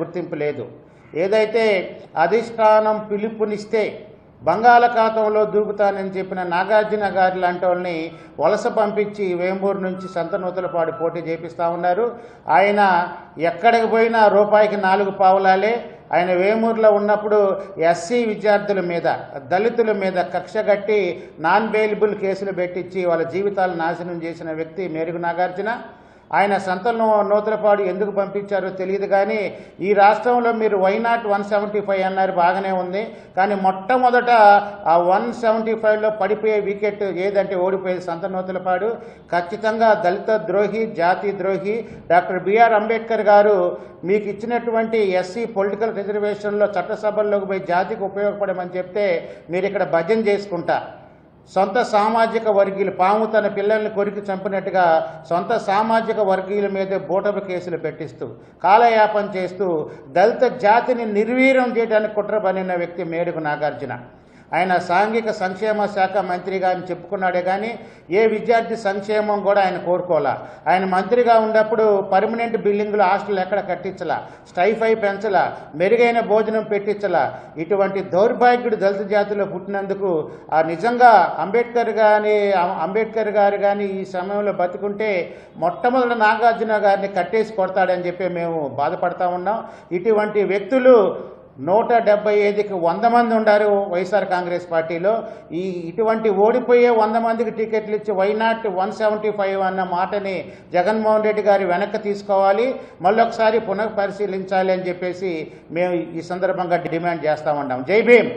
గుర్తింపు లేదు. ఏదైతే అధిష్టానం పిలుపునిస్తే బంగాళాఖాతంలో దూకుతానని చెప్పిన నాగార్జున గారి లాంటి వాళ్ళని వలస పంపించి వేంబూరు నుంచి సంతనూతలపాడు పోటీ చేపిస్తూ ఉన్నారు. ఆయన ఎక్కడికి పోయినా రూపాయికి నాలుగు పావులాలే. ఆయన వేమూరులో ఉన్నప్పుడు ఎస్సీ విద్యార్థుల మీద దళితుల మీద కక్ష కట్టి నాన్ బెయిలబుల్ కేసులు పెట్టించి వాళ్ళ జీవితాలు నాశనం చేసిన వ్యక్తి మేరుగు నాగార్జున. ఆయన సంతలను నూతలపాడు ఎందుకు పంపించారో తెలియదు కానీ ఈ రాష్ట్రంలో మీరు why not one seventy five అన్నారు బాగానే ఉంది. కానీ మొట్టమొదట ఆ వన్ సెవెంటీ ఫైవ్లో పడిపోయే వికెట్ ఏదంటే ఓడిపోయేది సంత నూతలపాడు ఖచ్చితంగా దళిత ద్రోహి జాతి ద్రోహి డాక్టర్ బిఆర్ అంబేద్కర్ గారు మీకు ఇచ్చినటువంటి ఎస్సీ పొలిటికల్ రిజర్వేషన్లో చట్టసభల్లోకి పోయి జాతికి ఉపయోగపడమని చెప్తే మీరు ఇక్కడ భజన చేసుకుంటా. సొంత సామాజిక వర్గీయులు పాము తన పిల్లల్ని కొరికి చంపినట్టుగా సొంత సామాజిక వర్గీయుల మీద బూటపు కేసులు పెట్టిస్తూ కాలయాపన చేస్తూ దళిత జాతిని నిర్వీర్యం చేయడానికి కుట్ర పనిన వ్యక్తి మేడుకు నాగార్జున. ఆయన సాంఘిక సంక్షేమ శాఖ మంత్రిగా ఆయన చెప్పుకున్నాడే కానీ ఏ విద్యార్థి సంక్షేమం కూడా ఆయన కోరుకోవాలా ఆయన మంత్రిగా ఉన్నప్పుడు పర్మనెంట్ బిల్డింగ్లు హాస్టల్ ఎక్కడ కట్టించలా? స్టైఫై పెంచలా? మెరుగైన భోజనం పెట్టించలా? ఇటువంటి దౌర్భాగ్యుడు దళిత జాతిలో పుట్టినందుకు ఆ నిజంగా అంబేద్కర్ కానీ అంబేద్కర్ గారు కానీ ఈ సమయంలో బతుకుంటే మొట్టమొదటి నాగార్జున గారిని కట్టేసి కొడతాడని చెప్పి మేము బాధపడతా ఉన్నాం. ఇటువంటి వ్యక్తులు నూట డెబ్బై ఐదుకి వంద మంది ఉన్నారు వైఎస్ఆర్ కాంగ్రెస్ పార్టీలో. ఈ ఇటువంటి ఓడిపోయే వంద మందికి టికెట్లు ఇచ్చి వైనాట్ వన్ సెవెంటీ ఫైవ్ అన్న మాటని జగన్మోహన్ రెడ్డి గారి వెనక్కి తీసుకోవాలి. మళ్ళొకసారి పునఃపరిశీలించాలి అని చెప్పేసి మేము ఈ సందర్భంగా డిమాండ్ చేస్తా ఉన్నాం. జై భీమ్.